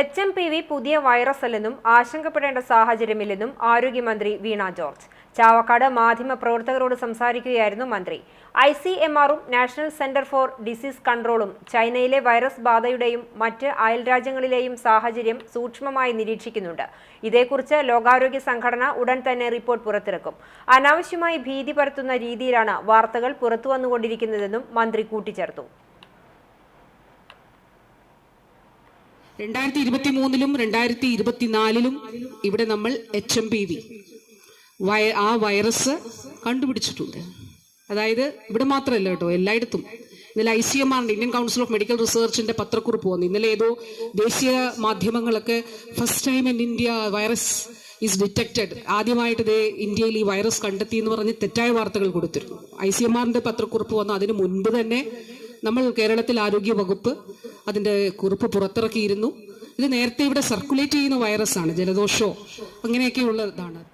H M P V പുതിയ virus അല്ലെന്നും ആശങ്കപ്പെടേണ്ട സാഹചര്യമില്ലെന്നും ആരോഗ്യമന്ത്രി വീണ ജോർജ്. ചാവക്കാട് മാധ്യമ പ്രവർത്തകരോട് സംസാരിക്കുകയായിരുന്നു മന്ത്രി. ഐ സി എം ആറും നാഷണൽ സെന്റർ ഫോർ ഡിസീസ് കൺട്രോളും ചൈനയിലെ വൈറസ് ബാധയുടെയും മറ്റ് അയൽരാജ്യങ്ങളിലെയും സാഹചര്യം സൂക്ഷ്മമായി നിരീക്ഷിക്കുന്നുണ്ട്. ഇതേക്കുറിച്ച് ലോകാരോഗ്യ സംഘടന ഉടൻ തന്നെ റിപ്പോർട്ട് പുറത്തിറക്കും. അനാവശ്യമായി ഭീതി പരത്തുന്ന രീതിയിലാണ് വാർത്തകൾ പുറത്തുവന്നുകൊണ്ടിരിക്കുന്നതെന്നും മന്ത്രി കൂട്ടിച്ചേർത്തു. രണ്ടായിരത്തി ഇരുപത്തി മൂന്നിലും രണ്ടായിരത്തി ഇരുപത്തിനാലിലും ഇവിടെ നമ്മൾ എച്ച് എം പി വി ആ വൈറസ് കണ്ടുപിടിച്ചിട്ടുണ്ട്. അതായത് ഇവിടെ മാത്രമല്ല കേട്ടോ എല്ലായിടത്തും. ഇന്നലെ ഐ സി എം ആറിന്റെ ഇന്ത്യൻ കൗൺസിൽ ഓഫ് മെഡിക്കൽ റിസർച്ചിന്റെ പത്രക്കുറിപ്പ് വന്നു. ഇന്നലെ ഏതോ ദേശീയ മാധ്യമങ്ങളൊക്കെ first time in India virus is detected ആദ്യമായിട്ട് ഇത് ഇന്ത്യയിൽ ഈ വൈറസ് കണ്ടെത്തി എന്ന് പറഞ്ഞ് തെറ്റായ വാർത്തകൾ കൊടുത്തിരുന്നു. ഐ സി എം ആറിന്റെ പത്രക്കുറിപ്പ് വന്നു. അതിന് മുൻപ് തന്നെ നമ്മൾ കേരളത്തിൽ ആരോഗ്യ വകുപ്പ് അതിന്റെ കുറിപ്പ് പുറത്തിറക്കിയിരുന്നു. ഇത് നേരത്തെ ഇവിടെ സർക്കുലേറ്റ് ചെയ്യുന്ന വൈറസ് ആണ് ജലദോഷമോ അങ്ങനെയൊക്കെ ഇതാണ്.